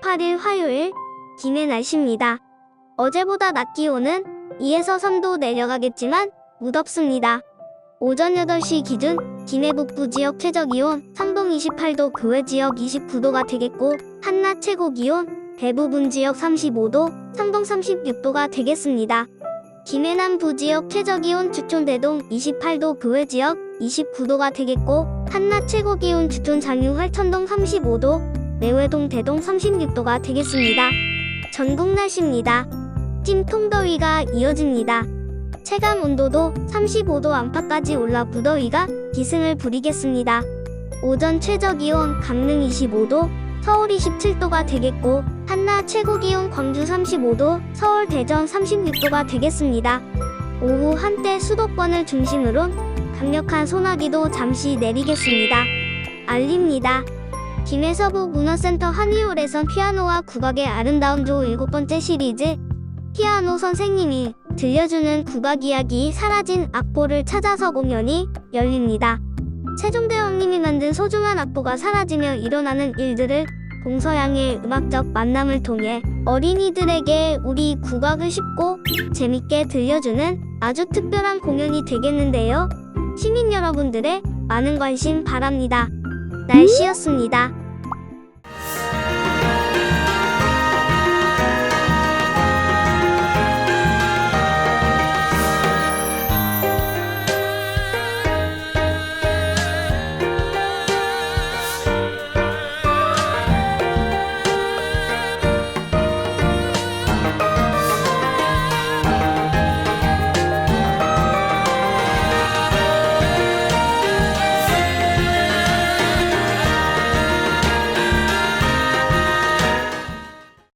8일 화요일 김해 날씨입니다. 어제보다 낮 기온은 2에서 3도 내려가겠지만 무덥습니다. 오전 8시 기준 김해 북부 지역 최저 기온 상동 28도 그 외 지역 29도가 되겠고 한낮 최고 기온 대부분 지역 35도, 상동 36도가 되겠습니다. 김해 남부 지역 최저 기온 주촌 대동 28도 그 외 지역 29도가 되겠고 한낮 최고 기온 주촌 장유 활천동 35도, 내외동 대동 36도가 되겠습니다. 전국 날씨입니다. 찜통더위가 이어집니다. 체감 온도도 35도 안팎까지 올라 무더위가 기승을 부리겠습니다. 오전 최저 기온 강릉 25도, 서울 27도가 되겠고 한낮 최고 기온 광주 35도, 서울 대전 36도가 되겠습니다. 오후 한때 수도권을 중심으로 강력한 소나기도 잠시 내리겠습니다. 알립니다. 김해서부 문화센터 한의홀에선 피아노와 국악의 아름다운 조 일곱 번째 시리즈 피아노 선생님이 들려주는 국악 이야기 사라진 악보를 찾아서 공연이 열립니다. 세종대왕님이 만든 소중한 악보가 사라지며 일어나는 일들을 동서양의 음악적 만남을 통해 어린이들에게 우리 국악을 쉽고 재밌게 들려주는 아주 특별한 공연이 되겠는데요. 시민 여러분들의 많은 관심 바랍니다. 날씨였습니다.